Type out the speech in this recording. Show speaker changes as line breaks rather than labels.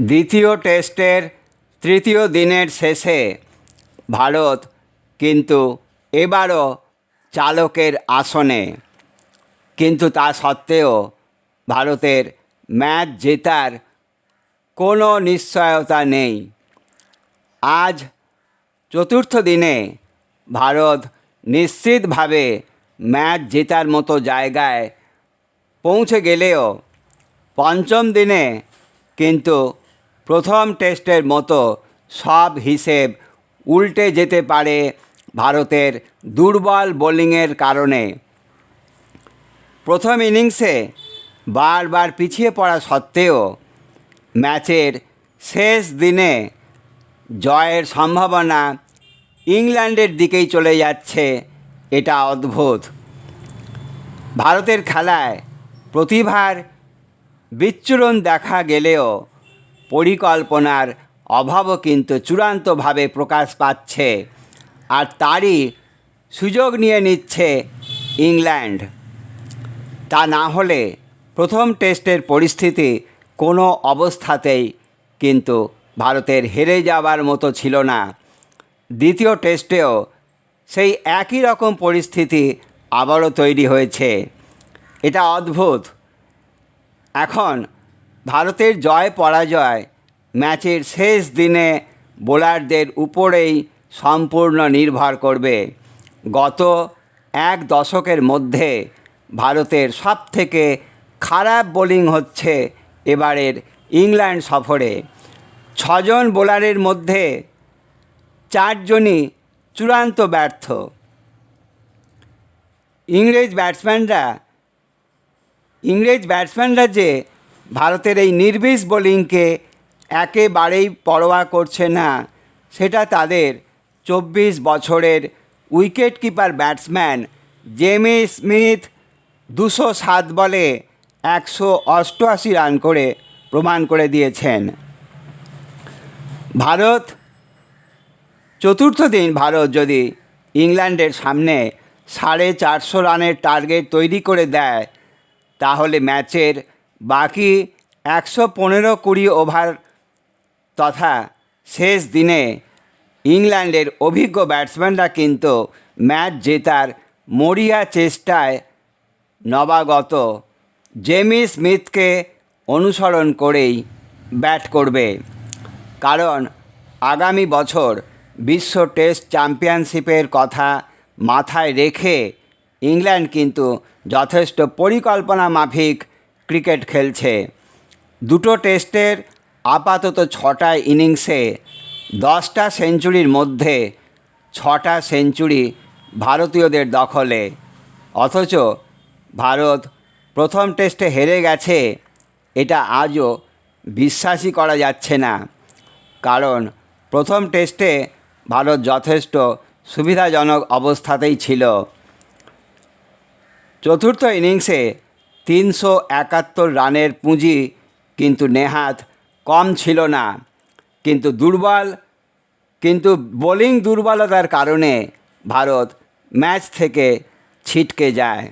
দ্বিতীয় টেস্টের তৃতীয় দিনের শেষে ভারত কিন্তু এবারও চালকের আসনে। কিন্তু তা সত্ত্বেও ভারতের ম্যাচ জেতার কোনো নিশ্চয়তা নেই। আজ চতুর্থ দিনে ভারত নিশ্চিতভাবে ম্যাচ জেতার মতো জায়গায় পৌঁছে গেলেও পঞ্চম দিনে কিন্তু প্রথম টেস্টের মতো সব হিসেব উল্টে যেতে পারে ভারতের দুর্বল বোলিংয়ের কারণে। প্রথম ইনিংসে বারবার পিছিয়ে পড়া সত্ত্বেও ম্যাচের শেষ দিনে জয়ের সম্ভাবনা ইংল্যান্ডের দিকেই চলে যাচ্ছে, এটা অদ্ভুত। ভারতের খেলায় প্রতিভার বিচ্ছুরণ দেখা গেলেও পরিকল্পনার অভাবও কিন্তু চূড়ান্তভাবে প্রকাশ পাচ্ছে। আর তারই সুযোগ নিয়ে নিচ্ছে ইংল্যান্ড। তা না হলে প্রথম টেস্টের পরিস্থিতি কোনো অবস্থাতেই কিন্তু ভারতের হেরে যাওয়ার মতো ছিল না। দ্বিতীয় টেস্টেও সেই একই রকম পরিস্থিতি আবারও তৈরি হয়েছে। এটা অদ্ভুত। এখন ভারতের জয় পরাজয় ম্যাচের শেষ দিনে বোলারদের উপরেই সম্পূর্ণ নির্ভর করবে। গত এক দশকের মধ্যে ভারতের সবথেকে খারাপ বোলিং হচ্ছে এবারের ইংল্যান্ড সফরে। ছজন বোলারের মধ্যে চারজনই চূড়ান্ত ব্যর্থ। ইংরেজ ব্যাটসম্যানরা ইংরেজ ব্যাটসম্যানরা যে ভারতের এই নির্বিষ বোলিংকে একেবারেই পরোয়া করছে না। সেটা তাদের চব্বিশ বছরের wicket keeper batsman Jamie Smith দুশো সাত বলে একশো অষ্টআশি রান করে প্রমাণ করে দিয়েছেন। ভারত, চতুর্থ দিন ভারত যদি ইংল্যান্ডের সামনে সাড়ে চারশো রানের টার্গেট তৈরি করে দেয়, তাহলে ম্যাচের বাকি একশো পনেরো কুড়ি ওভার তথা শেষ দিনে ইংল্যান্ডের অভিজ্ঞ ব্যাটসম্যানরা কিন্তু ম্যাচ জেতার মরিয়া চেষ্টায় নবাগত। জেমি স্মিথকে অনুসরণ করেই ব্যাট করবে। কারণ আগামী বছর বিশ্ব টেস্ট চ্যাম্পিয়নশিপের কথা মাথায় রেখে ইংল্যান্ড কিন্তু যথেষ্ট পরিকল্পনা মাফিক ক্রিকেট খেলছে। দুটো টেস্টের আপাতত ছটা ইনিংসে দশটা সেঞ্চুরির মধ্যে ছটা সেঞ্চুরি ভারতীয়দের দখলে। অথচ ভারত প্রথম টেস্টে হেরে গেছে, এটা আজও বিশ্বাসই করা যাচ্ছে না। কারণ প্রথম টেস্টে ভারত যথেষ্ট সুবিধাজনক অবস্থাতেই ছিল। চতুর্থ ইনিংসে তিনশো একাত্তর রানের পুঁজি কিন্তু নেহাত কম ছিল না। কিন্তু দুর্বল, কিন্তু বোলিং দুর্বলতার কারণে ভারত ম্যাচ থেকে ছিটকে যায়।